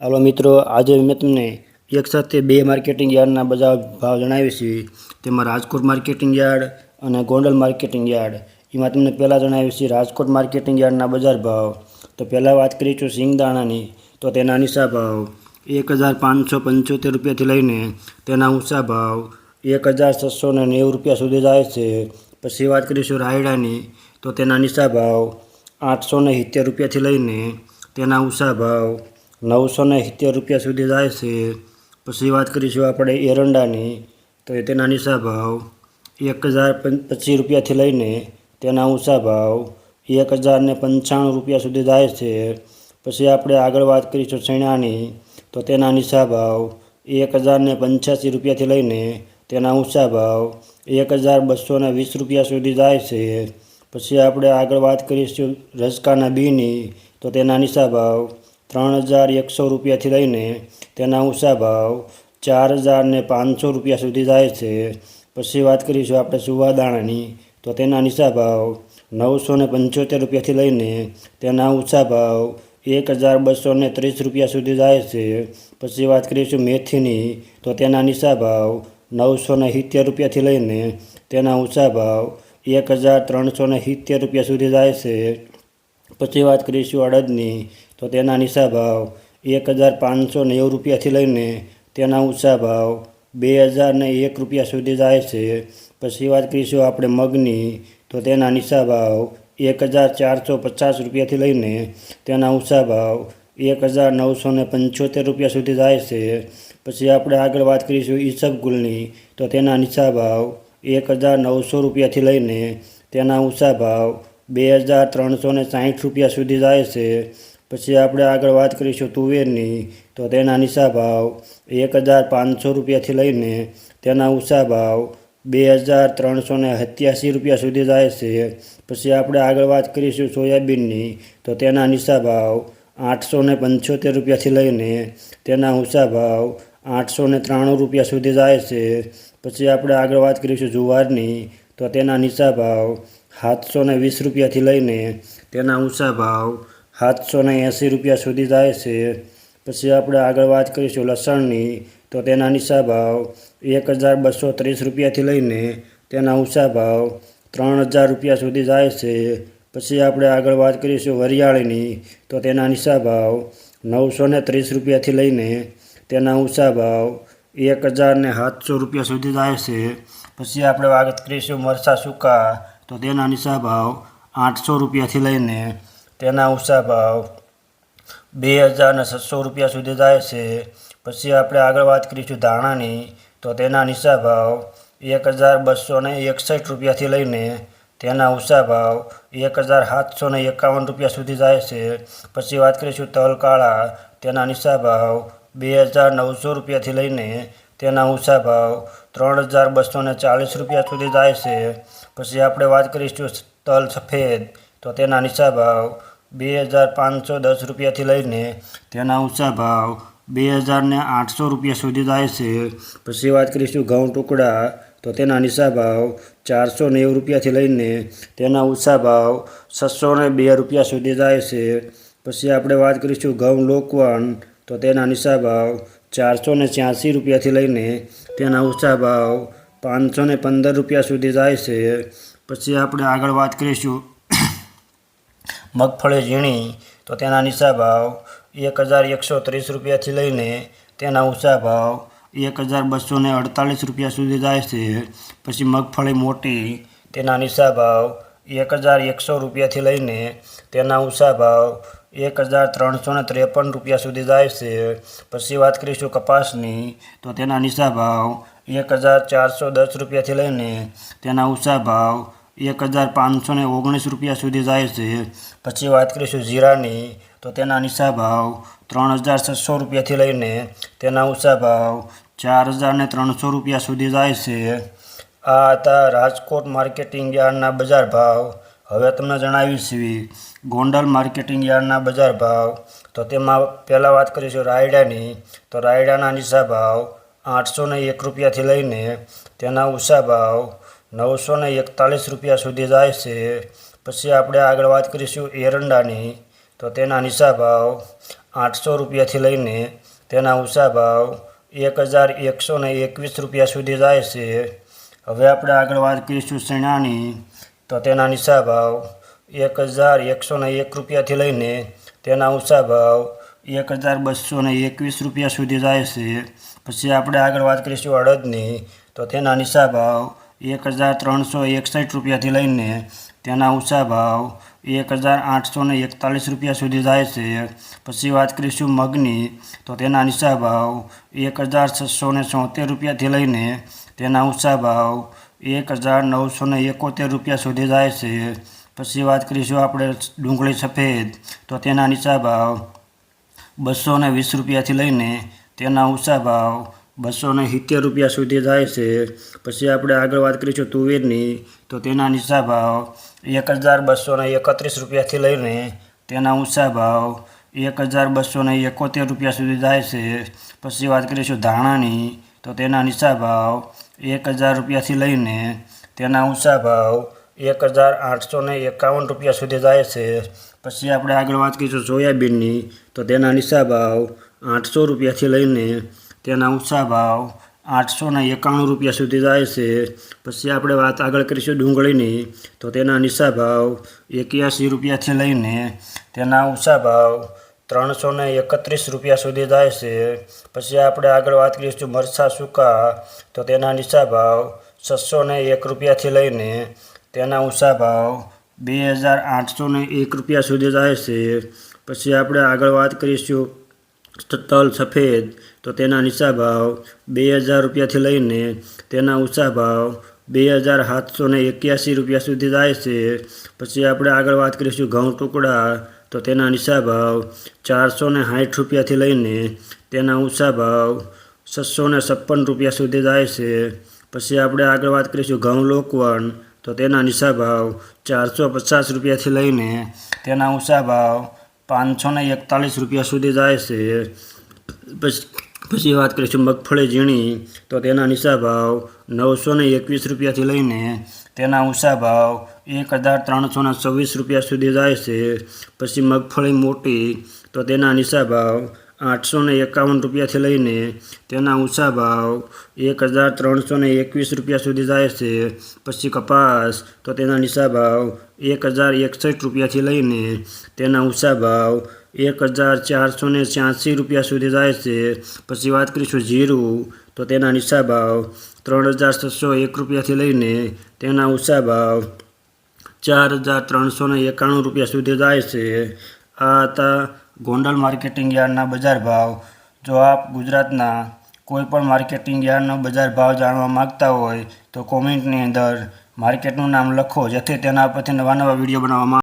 હાલો મિત્રો, આજે મેં તમને એક સાથે બે માર્કેટિંગ યાર્ડના બધા ભાવ જણાવીશ તેમાં રાજકોટ માર્કેટિંગ યાર્ડ અને ગોંડલ માર્કેટિંગ યાર્ડ. એમાં તમને પહેલાં જણાવીશ રાજકોટ માર્કેટિંગ યાર્ડના બજાર ભાવ. તો પહેલાં વાત કરીશું સિંગદાણાની, તો તેના નિશા ભાવ એક હજાર પાંચસો પંચોતેર રૂપિયાથી લઈને તેના ઊંચા ભાવ એક હજાર છસો ને નેવું રૂપિયા સુધી જાય છે. પછી વાત કરીશું રાયડાની, તો તેના નિશા ભાવ આઠસો ને સિત્તેર રૂપિયાથી લઈને તેના ઊંચા ભાવ નવસો ને સિત્તેર રૂપિયા સુધી જાય છે. પછી વાત કરીશું આપણે એરંડાની. તો તેના નીચા ભાવ એક હજાર પચીસ રૂપિયાથી લઈને તેના ઊંચા ભાવ એક હજાર ને પંચાણું રૂપિયા સુધી જાય છે. પછી આપણે આગળ વાત કરીશું ચણાની. તો તેના નીચા ભાવ એક હજાર ને પંચ્યાસી રૂપિયાથી લઈને તેના ઊંચા ભાવ એક હજાર બસો ને વીસ રૂપિયા સુધી જાય છે. પછી આપણે આગળ વાત કરીશું રસકાના બીની. તો તેના નીચા ભાવ ત્રણ હજાર એકસો રૂપિયાથી લઈને તેના ઊંચા ભાવ ચાર હજાર ને પાંચસો રૂપિયા સુધી જાય છે. પછી વાત કરીશું આપણે સુવાદાણાની. તો તેના નિશા ભાવ નવસો ને પંચોતેર રૂપિયાથી લઈને તેના ઊંચા ભાવ એક હજાર બસો ને ત્રીસ રૂપિયા સુધી જાય છે. પછી વાત કરીશું મેથીની. તો તેના નિશા ભાવ નવસો ને સિત્તેર રૂપિયાથી લઈને તેના ઊંચા ભાવ એક હજાર ત્રણસો ને સિત્તેર રૂપિયા સુધી જાય છે. પછી વાત કરીશું અડદની. તો તેના નીચા ભાવ એક હજાર પાંચસો નેવું રૂપિયાથી લઈને તેના ઊંચા ભાવ બે હજાર ને એક રૂપિયા સુધી જાય છે. પછી વાત કરીશું આપણે મગની. તો તેના નીચા ભાવ એક હજાર ચારસો પચાસ રૂપિયાથી લઈને તેના ઊંચા ભાવ એક હજાર નવસો ને પંચોતેર રૂપિયા સુધી જાય છે. પછી આપણે આગળ વાત કરીશું ઈસબગુલની તો તેના નીચા ભાવ એક હજાર નવસો રૂપિયાથી લઈને તેના ઊંચા ભાવ બે હજાર ત્રણસો ને સાહીઠ રૂપિયા સુધી જાય છે. પછી આપણે આગળ વાત કરીશું તુવેરની. તો તેના નીચા ભાવ એક હજાર પાંચસો રૂપિયાથી લઈને તેના ઊંચા ભાવ બે હજાર ત્રણસો ને સત્યાસી રૂપિયા સુધી જાય છે. પછી આપણે આગળ વાત કરીશું સોયાબીનની. તો તેના નીચા ભાવ આઠસો ને પંચોતેર રૂપિયાથી લઈને તેના ઊંચા ભાવ આઠસો ને ત્રાણું રૂપિયા સુધી જાય છે. પછી આપણે આગળ વાત કરીશું જુવારની. તો તેના નીચા ભાવ સાતસો ને વીસ રૂપિયાથી લઈને તેના ઊંચા ભાવ સાતસો ને એંસી રૂપિયા સુધી જાય છે. પછી આપણે આગળ વાત કરીશું લસણની. તો તેના નીચા ભાવ એક હજાર બસો ત્રીસ રૂપિયાથી લઈને તેના ઊંચા ભાવ ત્રણ હજાર રૂપિયા સુધી જાય છે. પછી આપણે આગળ વાત કરીશું વરિયાળીની. તો તેના નીચા ભાવ નવસો ને ત્રીસ રૂપિયાથી લઈને તેના ઊંચા ભાવ એક હજાર ને સાતસો રૂપિયા સુધી જાય છે. પછી આપણે વાત કરીશું મરચાં સૂકા. તો તેના નીચા ભાવ આઠસો રૂપિયાથી લઈને તેના ઊંચા ભાવ બે હજાર ને છસો રૂપિયા સુધી જાય છે. પછી આપણે આગળ વાત કરીશું ધાણાની, તો તેના નીચા ભાવ એક હજાર બસો ને એકસઠ રૂપિયાથી લઈને તેના ઊંચા ભાવ એક હજાર સાતસો ને એકાવન રૂપિયા સુધી જાય છે. પછી વાત કરીશું તલ કાળા તેના નીચા ભાવ બે હજાર નવસો રૂપિયાથી લઈને તેના ઊંચા ભાવ ત્રણ હજાર બસો ને ચાલીસ રૂપિયા સુધી જાય છે. પછી આપણે વાત કરીશું તલ સફેદ, તો તેના નીચા ભાવ બે હજાર પાંચસો દસ રૂપિયાથી લઈને તેના ઊંચા ભાવ બે હજાર ને આઠસો રૂપિયા સુધી જાય છે. પછી વાત કરીશું ઘઉં ટુકડા. તો તેના નીચા ભાવ ચારસો નેવું રૂપિયાથી લઈને તેના ઊંચા ભાવ છસો ને બે રૂપિયા સુધી જાય છે. પછી આપણે વાત કરીશું ઘઉં લોકવન. તો તેના નીચા ભાવ ચારસો ને છ્યાસી રૂપિયાથી લઈને તેના ઊંચા ભાવ પાંચસો પંદર રૂપિયા સુધી જાય છે. પછી આપણે આગળ વાત કરીશું મગફળી ઝીણી, તો તેના નીચા ભાવ એક હજાર એકસો ત્રીસ રૂપિયાથી લઈને તેના ઊંચા ભાવ એક હજાર બસો ને અડતાલીસ રૂપિયા સુધી જાય છે. પછી મગફળી મોટી, તેના નીચા ભાવ એક હજાર એકસો રૂપિયાથી લઈને તેના ઊંચા ભાવ એક હજાર ત્રણસો ને ત્રેપન રૂપિયા સુધી જાય છે. પછી વાત કરીશું કપાસની, તો તેના નીચા ભાવ એક હજાર ચારસો દસ રૂપિયાથી લઈને તેના ઊંચા ભાવ એક હજાર પાંચસો ને ઓગણીસ રૂપિયા સુધી જાય છે. પછી વાત કરીશું જીરાની તો તેના નીચા ભાવ ત્રણ હજાર છસો રૂપિયાથી લઈને તેના ઊંચા ભાવ ચાર હજાર ને ત્રણસો રૂપિયા સુધી જાય છે. આ હતા રાજકોટ માર્કેટિંગ યાર્ડના બજાર ભાવ. હવે તમને જણાવીશ, ગોંડલ માર્કેટિંગ યાર્ડના બજાર ભાવ. તો તેમાં પહેલાં વાત કરીશું રાયડાની, તો રાયડાના નીચા ભાવ આઠસો ને એક રૂપિયાથી લઈને તેના ઊંચા ભાવ નવસો ને એકતાલીસ રૂપિયા સુધી જાય છે. પછી આપણે આગળ વાત કરીશું એરંડાની. તો તેના નીચા ભાવ આઠસો રૂપિયાથી લઈને તેના ઊંચા ભાવ એક હજાર એકસો ને એકવીસ રૂપિયા સુધી જાય છે. હવે આપણે આગળ વાત કરીશું શેણાની તો તેના નીચા ભાવ એક હજાર એકસો ને એક રૂપિયાથી લઈને તેના ઊંચા ભાવ એક હજાર બસો ને એકવીસ રૂપિયા સુધી જાય છે. પછી આપણે આગળ વાત કરીશું અડદની તો તેના નીચા ભાવ એક હજાર ત્રણસો એકસઠ રૂપિયાથી લઈને તેના ઊંચા ભાવ એક હજાર આઠસો ને એકતાલીસ રૂપિયા સુધી જાય છે. પછી વાત કરીશું મગની, તો તેના નીચા ભાવ એક હજાર છસો ને ચોતેર રૂપિયાથી લઈને તેના ઊંચા ભાવ એક હજાર નવસો ને એકોતેર રૂપિયા સુધી જાય છે. પછી વાત કરીશું આપણે ડુંગળી સફેદ, તો તેના નીચા ભાવ બસો વીસ રૂપિયાથી લઈને તેના ઊંચા ભાવ બસો ને સિત્તેર રૂપિયા સુધી જાય છે. પછી આપણે આગળ વાત કરીશું તુવેરની. તો તેના નીચા ભાવ એક હજાર બસો એકત્રીસ રૂપિયાથી લઈને તેના ઊંચા ભાવ એક હજાર બસો એકોતેર રૂપિયા સુધી જાય છે. પછી વાત કરીશું ધાણાની. તો તેના નીચા ભાવ એક હજાર રૂપિયાથી લઈને તેના ઊંચા ભાવ એક હજાર આઠસો એકાવન રૂપિયા સુધી જાય છે. પછી આપણે આગળ વાત કરીશું સોયાબીનની. તો તેના નીચા ભાવ આઠસો રૂપિયાથી લઈને તેના ઊંચા ભાવ આઠસો ને એકાણું રૂપિયા સુધી જાય છે. પછી આપણે વાત આગળ કરીશું ડુંગળીની. તો તેના નીચા ભાવ એક્યાસી રૂપિયાથી લઈને તેના ઊંચા ભાવ ત્રણસો ને એકત્રીસ રૂપિયા સુધી જાય છે. પછી આપણે આગળ વાત કરીશું મરચાં સૂકા. તો તેના નીચા ભાવ છસો ને એક રૂપિયાથી લઈને તેના ઊંચા ભાવ બે હજાર આઠસો ને એક રૂપિયા સુધી જાય છે. પછી આપણે આગળ વાત કરીશું તલ સફેદ, તો તેના નીચા ભાવ બે હજાર રૂપિયાથી લઈને તેના ઊંચા ભાવ બે હજાર સાતસો ને એક્યાસી રૂપિયા સુધી જાય છે. પછી આપણે આગળ વાત કરીશું ઘઉં ટુકડા, તો તેના નીચા ભાવ ચારસો ને સાઠ રૂપિયાથી લઈને તેના ઊંચા ભાવ છસો ને છપ્પન રૂપિયા સુધી જાય છે. પછી આપણે આગળ વાત કરીશું ઘઉં લોકવણ, તો તેના નીચા ભાવ ચારસો પચાસ રૂપિયાથી લઈને તેના ઊંચા ભાવ પાંચસો ને એકતાલીસ રૂપિયા સુધી જાય છે. પછી પછી વાત કરીશું મગફળી ઝીણી. તો તેના નીચા ભાવ નવસો ને એકવીસ રૂપિયાથી લઈને તેના ઊંચા ભાવ એક હજાર ત્રણસો ને છવ્વીસ રૂપિયા સુધી જાય છે. પછી મગફળી મોટી, તો તેના નીચા ભાવ આઠસો ને એકાવન રૂપિયાથી લઈને તેના ઊંચા ભાવ એક હજાર ત્રણસો ને એકવીસ રૂપિયા સુધી જાય છે. પછી કપાસ, તો તેના નીચા ભાવ એક હજાર એકસઠ રૂપિયાથી લઈને તેના ઊંચા ભાવ એક હજાર ચારસો ને છ્યાસી રૂપિયા સુધી જાય છે. પછી વાત કરીશું જીરું, તો તેના નીચા ભાવ ત્રણ હજાર છસો એક રૂપિયાથી લઈને તેના ઊંચા ભાવ ચાર હજાર ત્રણસો ને એકાણું રૂપિયા સુધી જાય છે. આ હતા ગોંડલ માર્કેટિંગ યાર્ડના બજાર ભાવ. જો આપ ગુજરાતના કોઈપણ માર્કેટિંગ યાર્ડનો બજાર ભાવ જાણવા માગતા હોય તો કોમેન્ટની અંદર માર્કેટનું નામ લખો, જેથી તેના પરથી નવા નવા વીડિયો બનાવવામાં